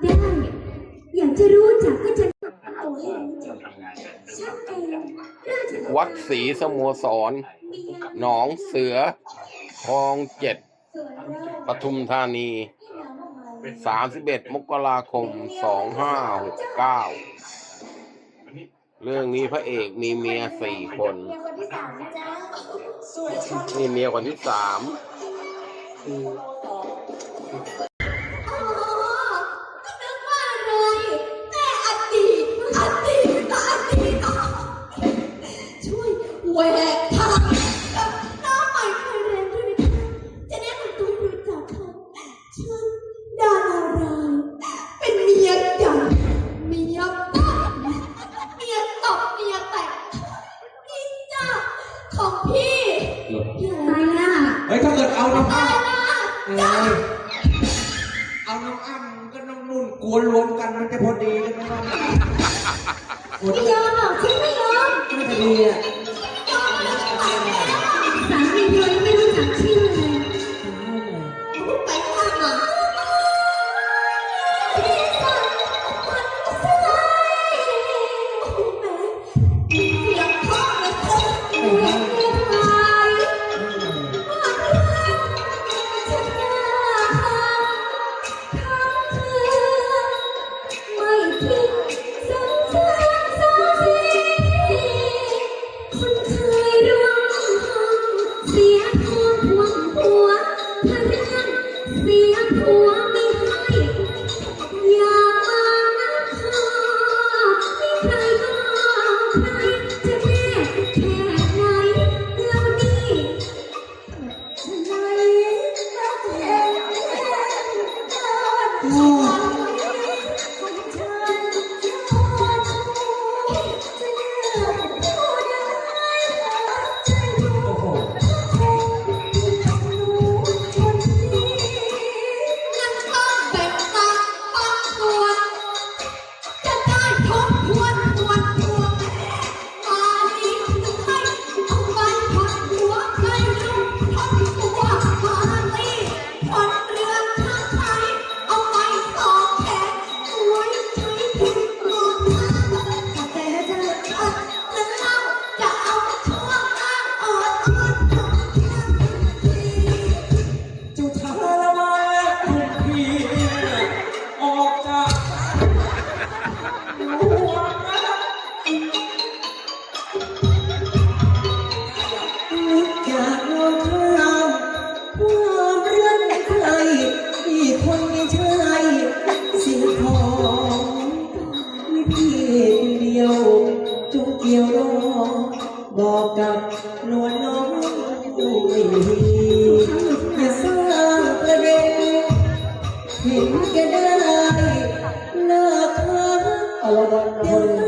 ได้ อยากจะรู้จักก็จะตัวให้รู้จักฉันเองราชบุตรวัดศรีสโมสรเมียหนองเสือคลองเจ็ดส่วนเราปทุมธานีที่น้ำออกมาเลย31 มกราคม 2569 เรื่องนี้พระเอกมีเมียสี่คน เมียคนที่สามนะจ๊ะสวยชอบ นี่เมียคนที่สาม ของพี่พี่อะไรอะเฮ้ยถ้าเกิดเอาน้องอะอ้ำไรอะเอ้ยเอาน้องอ้ำก็น้องนุ่นกวนรวมกันมันจะพอดีกันไหมน้องโอ้ไม่ยอมหรอกฉันไม่ยอมน่าจะดีอะสามีเธอยังไม่รู้จักชื่อเลยไป ข นึกอยากลองข้ามความเรักใครที่คนไม่ใช่สิ่งของไม่เพียงเดียวจงเกี่ยวรอบอกกับนวลน้องไม่มีอย่าสร้างประเด็นเห็นแกได้เลิกเธอเอาละวันคน